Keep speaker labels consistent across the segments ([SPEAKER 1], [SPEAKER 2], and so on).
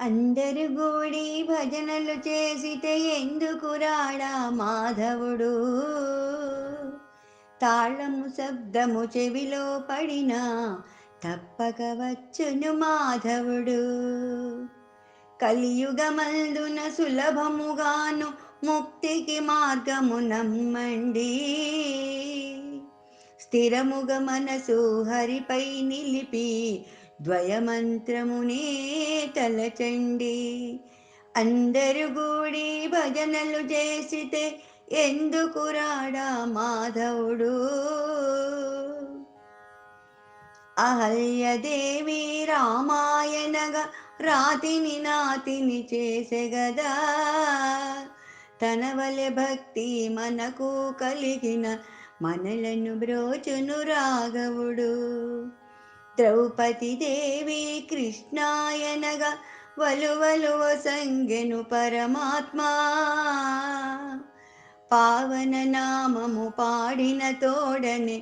[SPEAKER 1] అందరు గూడి భజనలు చేసితే ఎందుకు రాడా మాధవుడు? తాళము శబ్దము చెవిలో పడినా తప్పక వచ్చును మాధవుడు. కలియుగమందున సులభముగాను ముక్తికి మార్గము నమ్మండి. స్థిరముగ మనసు హరిపై నిలిపి ద్వయమంత్రమునే తలచండి. అందరు గూడి భజనలు చేసితే ఎందుకు రాడా మాధవుడు? అహల్యదేవి రామాయణగా రాతిని నాతిని చేసెగదా? తన వలె భక్తి మనకు కలిగిన మనలను బ్రోచును రాఘవుడు. ద్రౌపది దేవి కృష్ణాయనగా వలువలువ సంగెను పరమాత్మా పావన నామము పాడిన తోడనే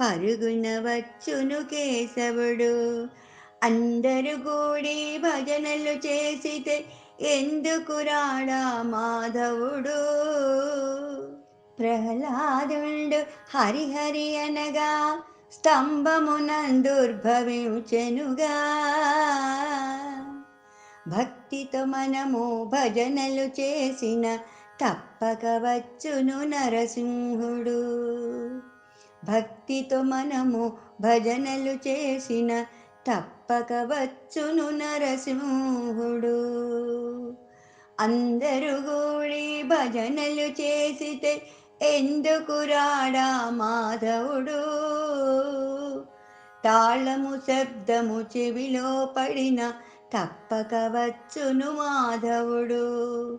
[SPEAKER 1] పరుగున వచ్చును కేశవుడు అందరు కూడి భజనలు చేసితే ఎందుకు రాడా మాధవుడు ప్రహ్లాదుండు హరిహరి అనగా స్తంభమునందుర్భవించెనుగా. భక్తితో మనము భజనలు చేసిన తప్పక వచ్చును నరసింహుడు. భక్తితో మనము భజనలు చేసిన తప్పక వచ్చును నరసింహుడు. అందరు గూడి భజనలు చేసితే ఎందుకు రాడా మాధవుడు? తాళము శబ్దము చెవిలో పడిన తప్పక వచ్చును మాధవుడు.